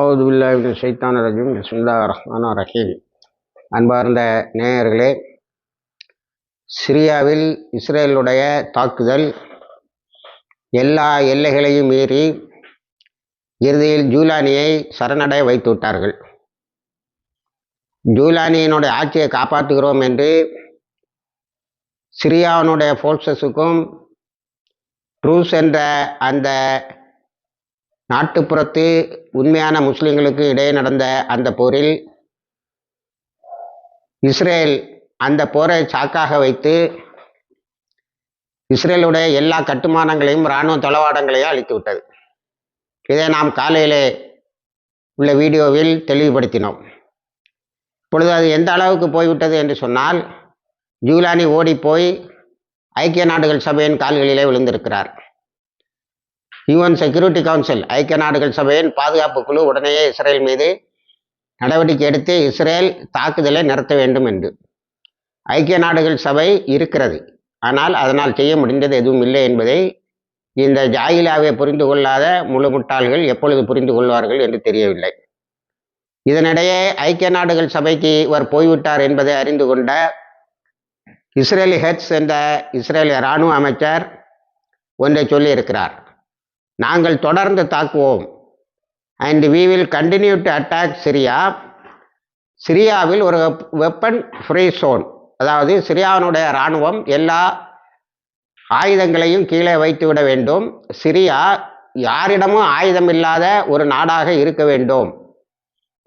அவுது பில்லாஹின் ஷைத்தான ரஜீம். பிஸ்மில்லா ரஹீம். அன்பார்ந்த நேயர்களே சிரியாவில் இஸ்ரேலுடைய தாக்குதல் எல்லா எல்லைகளையும் மீறி இறுதியில் ஜூலானியை சரணடைய வைத்து விட்டார்கள். ஜூலானியினுடைய ஆட்சியை காப்பாற்றுகிறோம் என்று சிரியாவினுடைய ஃபோர்ஸஸுக்கும் ட்ரூஸ் என்ற அந்த நாட்டுப்புறத்து உண்மையான முஸ்லிம்களுக்கு இடையே நடந்த அந்த போரில் இஸ்ரேல் அந்த போரை சாக்காக வைத்து இஸ்ரேலுடைய எல்லா கட்டுமானங்களையும் இராணுவ தளவாடங்களையும் அழித்து விட்டது இதை நாம் காலையிலே உள்ள வீடியோவில் தெளிவுபடுத்தினோம். இப்பொழுது அது எந்த அளவுக்கு போய்விட்டது என்று சொன்னால் ஜூலானி ஓடிப்போய் ஐக்கிய நாடுகள் சபையின் கால்களிலே விழுந்திருக்கிறார். யுஎன் செக்யூரிட்டி கவுன்சில் ஐக்கிய நாடுகள் சபையின் பாதுகாப்பு குழு உடனேயே இஸ்ரேல் மீது நடவடிக்கை எடுத்து இஸ்ரேல் தாக்குதலை நிறுத்த வேண்டும் என்று. ஐக்கிய நாடுகள் சபை இருக்கிறது. ஆனால் அதனால் செய்ய முடிந்தது எதுவும் இல்லை என்பதை இந்த ஜாயிலாவை புரிந்து கொள்ளாத முழு முட்டாள்கள் எப்பொழுது புரிந்து கொள்வார்கள் என்று தெரியவில்லை. இதனிடையே ஐக்கிய நாடுகள் சபைக்கு இவர் போய்விட்டார் என்பதை அறிந்து கொண்ட இஸ்ரேலி ஹெட்ஸ் என்ற இஸ்ரேலிய இராணுவ அமைச்சர் ஒன்றை சொல்லியிருக்கிறார். நாங்கள் தொடர்ந்து தாக்குவோம். And we will continue to attack Syria சிரியாவில் ஒரு வெப்பன் ஃப்ரீ சோன் அதாவது சிரியாவினுடைய இராணுவம் எல்லா ஆயுதங்களையும் கீழே வைத்து விட வேண்டும். சிரியா யாரிடமும் ஆயுதம் இல்லாத ஒரு நாடாக இருக்க வேண்டும்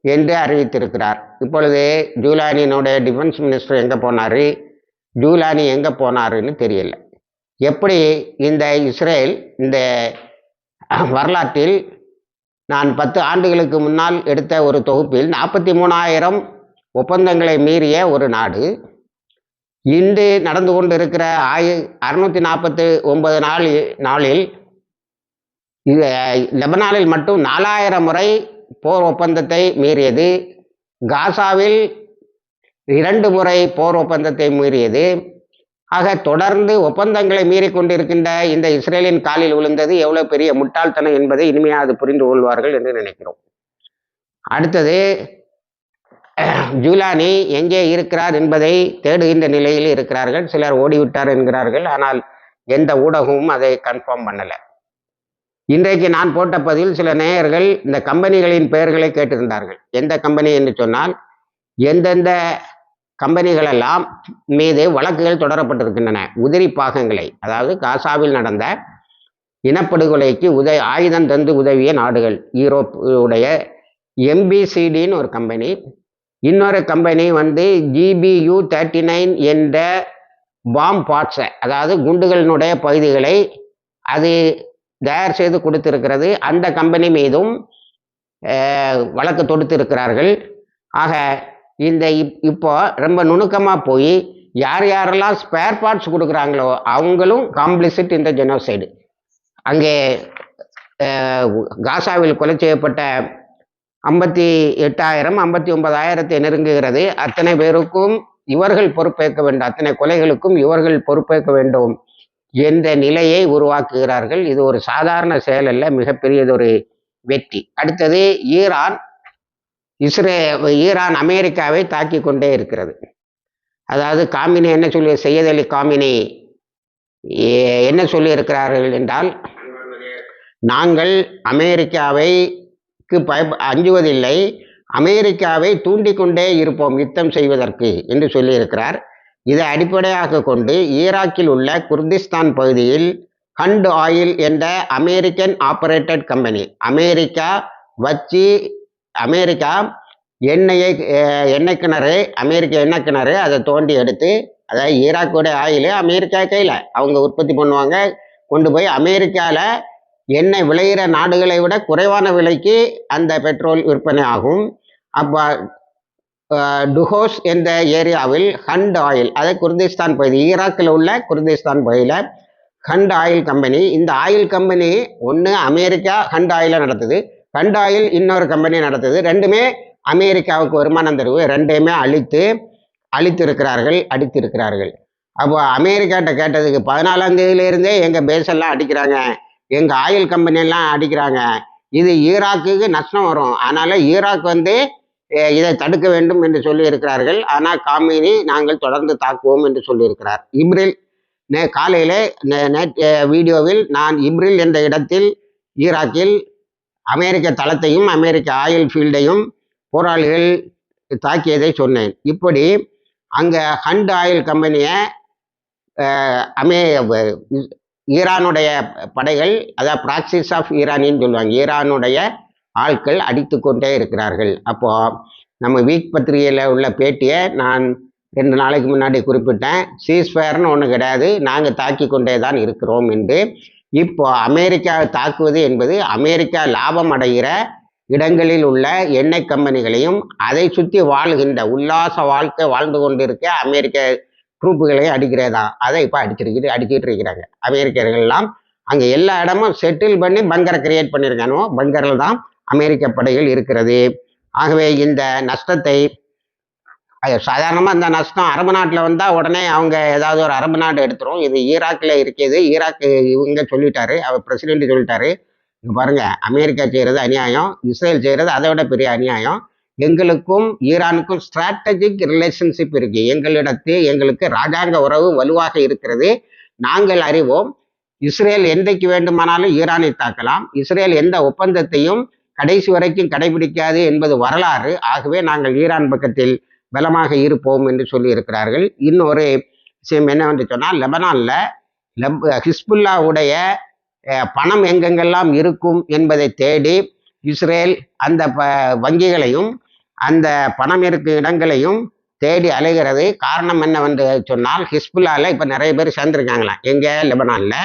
என்று அறிவித்திருக்கிறார். இப்பொழுது ஜூலானியினுடைய டிஃபென்ஸ் மினிஸ்டர் எங்கே போனார்? ஜூலானி எங்கே போனாருன்னு தெரியல. எப்படி இந்த இஸ்ரேல் இந்த வரலாற்றில் நான் பத்து ஆண்டுகளுக்கு முன்னால் எடுத்த ஒரு தொகுப்பில் நாற்பத்தி மூணாயிரம் ஒப்பந்தங்களை மீறிய ஒரு நாடு. இன்று நடந்து கொண்டு இருக்கிற ஆயு அறுநூற்றி நாற்பத்தி ஒன்பது நாள் நாளில் இது லெபனானில் மட்டும் நாலாயிரம் முறை போர் ஒப்பந்தத்தை மீறியது. காசாவில் இரண்டு முறை போர் ஒப்பந்தத்தை மீறியது. ஆக தொடர்ந்து ஒப்பந்தங்களை மீறி கொண்டிருக்கின்ற இந்த இஸ்ரேலின் காலில் விழுந்தது எவ்வளவு பெரிய முட்டாள்தனம் என்பதை இனிமையாக புரிந்து கொள்வார்கள் என்று நினைக்கிறோம். அடுத்தது ஜூலானி எங்கே இருக்கிறார் என்பதை தேடுகின்ற நிலையில் இருக்கிறார்கள். சிலர் ஓடிவிட்டார் என்கிறார்கள். ஆனால் எந்த ஊடகமும் அதை கன்ஃபார்ம் பண்ணலை. இன்றைக்கு நான் போட்ட பதில் சில நேயர்கள் இந்த கம்பெனிகளின் பெயர்களை கேட்டிருந்தார்கள். எந்த கம்பெனி என்று சொன்னால் எந்தெந்த கம்பெனிகளெல்லாம் மீது வழக்குகள் தொடரப்பட்டிருக்கின்றன. உதிரி பாகங்களை அதாவது காசாவில் நடந்த இனப்படுகொலைக்கு உதவி ஆயுதம் தந்து உதவிய நாடுகள் யூரோப் உடைய எம்பிசிடின்னு ஒரு கம்பெனி. இன்னொரு கம்பெனி வந்து ஜிபியு தேர்ட்டி நைன் என்ற பாம் பார்ட்ஸை அதாவது குண்டுகளினுடைய பகுதிகளை அது தயார் செய்து கொடுத்திருக்கிறது. அந்த கம்பெனி மீதும் வழக்கு தொடுத்திருக்கிறார்கள். ஆக இந்த இப் இப்போ ரொம்ப நுணுக்கமாக போய் யார் யாரெல்லாம் ஸ்பேர் பார்ட்ஸ் கொடுக்குறாங்களோ அவங்களும் காம்ப்ளிசிட் இந்த ஜெனோசைடு அங்கே காசாவில் கொலை செய்யப்பட்ட ஐம்பத்தி எட்டாயிரம் ஐம்பத்தி ஒன்பதாயிரத்தை நெருங்குகிறது. அத்தனை பேருக்கும் இவர்கள் பொறுப்பேற்க வேண்டும். அத்தனை கொலைகளுக்கும் இவர்கள் பொறுப்பேற்க வேண்டும் என்ற நிலையை உருவாக்குகிறார்கள். இது ஒரு சாதாரண செயல் அல்ல மிகப்பெரியதொரு வெற்றி. அடுத்தது ஈரான் இஸ்ரே ஈரான் அமெரிக்காவை தாக்கி கொண்டே இருக்கிறது. அதாவது காமினி என்ன சொல்லி செய்யத் அலி காமினி என்ன சொல்லியிருக்கிறார்கள் என்றால் நாங்கள் அமெரிக்காவைக்கு பய அஞ்சுவதில்லை அமெரிக்காவை தூண்டிக்கொண்டே இருப்போம் யுத்தம் செய்வதற்கு என்று சொல்லியிருக்கிறார் இதை அடிப்படையாக கொண்டு ஈராக்கில் உள்ள குர்திஸ்தான் பகுதியில் ஹண்ட் ஆயில் என்ற அமெரிக்கன் ஆப்பரேட்டட் கம்பெனி அமெரிக்கா வச்சு அமெரிக்கா எண்ணெயை எண்ணெய் கிணறு அமெரிக்க எண்ணெய் கிணறு அதை தோண்டி எடுத்து அதாவது ஈராக்கோடைய ஆயில் அமெரிக்கா கையில் அவங்க உற்பத்தி பண்ணுவாங்க. கொண்டு போய் அமெரிக்காவில் எண்ணெய் விளையிற நாடுகளை விட குறைவான விலைக்கு அந்த பெட்ரோல் விற்பனை ஆகும். அப்போ டுஹோஸ் என்ற ஏரியாவில் ஹண்ட் ஆயில் அதை குர்திஸ்தான் பகுதி ஈராக்கில் உள்ள குர்திஸ்தான் பகுதியில் ஹண்ட் ஆயில் கம்பெனி. இந்த ஆயில் கம்பெனி ஒன்று அமெரிக்கா ஹண்ட் ஆயிலை நடத்துது. கண்டாயில் இன்னொரு கம்பெனி நடத்துது. ரெண்டுமே அமெரிக்காவுக்கு வருமானம் தருவு ரெண்டையுமே அழித்து அழித்திருக்கிறார்கள் அடித்திருக்கிறார்கள். அப்போ அமெரிக்காட்ட கேட்டதுக்கு பதினாலாம் தேதியிலேருந்தே எங்கள் பேஸெல்லாம் அடிக்கிறாங்க. எங்கள் ஆயில் கம்பெனியெல்லாம் அடிக்கிறாங்க. இது ஈராக்குக்கு நஷ்டம் வரும். அதனால் ஈராக் வந்து இதை தடுக்க வேண்டும் என்று சொல்லி இருக்கிறார்கள் ஆனால் காமினி நாங்கள் தொடர்ந்து தாக்குவோம் என்று சொல்லியிருக்கிறார். இப்ரில் நே காலையில் நே- நேற்று வீடியோவில் நான் இப்ரில் என்ற இடத்தில் ஈராக்கில் அமெரிக்க தளத்தையும் அமெரிக்க ஆயில் ஃபீல்டையும் போராளிகள் தாக்கியதை சொன்னேன். இப்படி அங்கே ஹண்ட் ஆயில் கம்பெனியை அமே ஈரானுடைய படைகள் அதாவது ப்ராக்சிஸ் ஆஃப் ஈரானின்னு சொல்லுவாங்க. ஈரானுடைய ஆட்கள் அடித்து கொண்டே இருக்கிறார்கள். அப்போது நம்ம வீக் பத்திரிகையில் உள்ள பேட்டியை நான் ரெண்டு நாளைக்கு முன்னாடி குறிப்பிட்டேன். சீஸ்ஃபயர்னு ஒன்று கிடையாது. நாங்கள் தாக்கி கொண்டே தான் இருக்கிறோம் என்று இப்போ அமெரிக்கா தாக்குவது என்பது அமெரிக்கா லாபம் அடைகிற இடங்களில் உள்ள எண்ணெய் கம்பெனிகளையும் அதை சுற்றி வாழ்கின்ற உல்லாச வாழ்க்கை வாழ்ந்து கொண்டிருக்க அமெரிக்க ட்ரூப்புகளையும் அடிக்கிறதா? அதை இப்போ அடிச்சிருக்கு அடிச்சிட்டு இருக்கிறாங்க. அமெரிக்கர்கள்லாம் அங்கே எல்லா இடமும் செட்டில் பண்ணி பங்கரை கிரியேட் பண்ணியிருக்கானோ பங்கரில் தான் அமெரிக்க படைகள் இருக்கிறது. ஆகவே இந்த நஷ்டத்தை சாதாரணமாக இந்த நஷ்டம். அரபு நாட்டில் வந்தால் உடனே அவங்க ஏதாவது ஒரு அரபு நாடு எடுத்துரும். இது ஈராக்கில் இருக்கிறது. ஈராக் இவங்க சொல்லிட்டாரு. அவர் பிரசிடென்ட் சொல்லிட்டாரு. இங்கே பாருங்க. அமெரிக்கா செய்கிறது அநியாயம். இஸ்ரேல் செய்கிறது அதை விட பெரிய அநியாயம். எங்களுக்கும் ஈரானுக்கும் ஸ்ட்ராட்டஜிக் ரிலேஷன்ஷிப் இருக்குது எங்களிடத்து எங்களுக்கு ராஜாங்க உறவு வலுவாக இருக்கிறது. நாங்கள் அறிவோம். இஸ்ரேல் என்றைக்கு வேண்டுமானாலும் ஈரானை தாக்கலாம். இஸ்ரேல் எந்த ஒப்பந்தத்தையும் கடைசி வரைக்கும் கடைபிடிக்காது என்பது வரலாறு. ஆகவே நாங்கள் ஈரான் பக்கத்தில் பலமாக இருப்போம் என்று சொல்லி இருக்கிறார்கள் இன்னொரு விஷயம் என்னவென்று சொன்னால் லெபனானில் லெப் ஹிஸ்புல்லாவுடைய பணம் எங்கெங்கெல்லாம் இருக்கும் என்பதை தேடி இஸ்ரேல் அந்த ப வங்கிகளையும் அந்த பணம் இருக்கும் இடங்களையும் தேடி அலைகிறது. காரணம் என்னவென்று சொன்னால் ஹிஸ்புல்லாவில் இப்போ நிறைய பேர் சேர்ந்துருக்காங்களாம். எங்கே? லெபனானில்.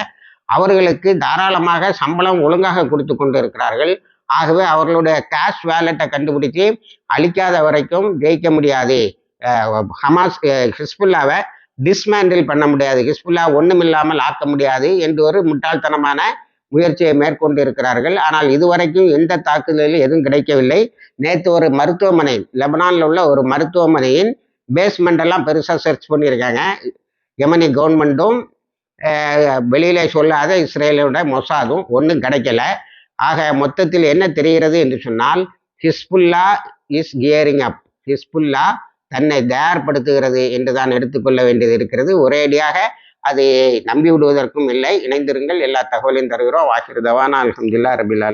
அவர்களுக்கு தாராளமாக சம்பளம் ஒழுங்காக கொடுத்து கொண்டு இருக்கிறார்கள் ஆகவே அவர்களுடைய கேஷ் வேலெட்டை கண்டுபிடிச்சு அழிக்காத வரைக்கும் ஜெயிக்க முடியாது. ஹமாஸ் ஹிஸ்புல்லாவை டிஸ்மேண்டில் பண்ண முடியாது. ஹிஸ்புல்லா ஒண்ணுமில்லாமல் ஆக்க முடியாது என்று ஒரு முட்டாள்தனமான முயற்சியை மேற்கொண்டு இருக்கிறார்கள். ஆனால் இதுவரைக்கும் எந்த தாக்குதலும் எதுவும் கிடைக்கவில்லை. நேற்று ஒரு மருத்துவமனை லெபனானில் உள்ள ஒரு மருத்துவமனையின் பேஸ்மெண்டெல்லாம் பெருசாக சர்ச் பண்ணியிருக்காங்க. யமனி கவர்மெண்ட்டும் வெளியில் சொல்லாத இஸ்ரேலோட மொசாதும் ஒன்றும் கிடைக்கல. ஆக மொத்தத்தில் என்ன தெரிகிறது என்று சொன்னால் Hezbollah is gearing up. Hezbollah தன்னை தயார்படுத்துகிறது என்று தான் எடுத்துக்கொள்ள வேண்டியது இருக்கிறது. ஒரேடியாக அதை நம்பி விடுவதற்கும் இல்லை. இணைந்திருங்கள். எல்லா தகவலையும் தருகிறோம். வாசிர் தவானா. அல்ஹம்துல்லா ரபில்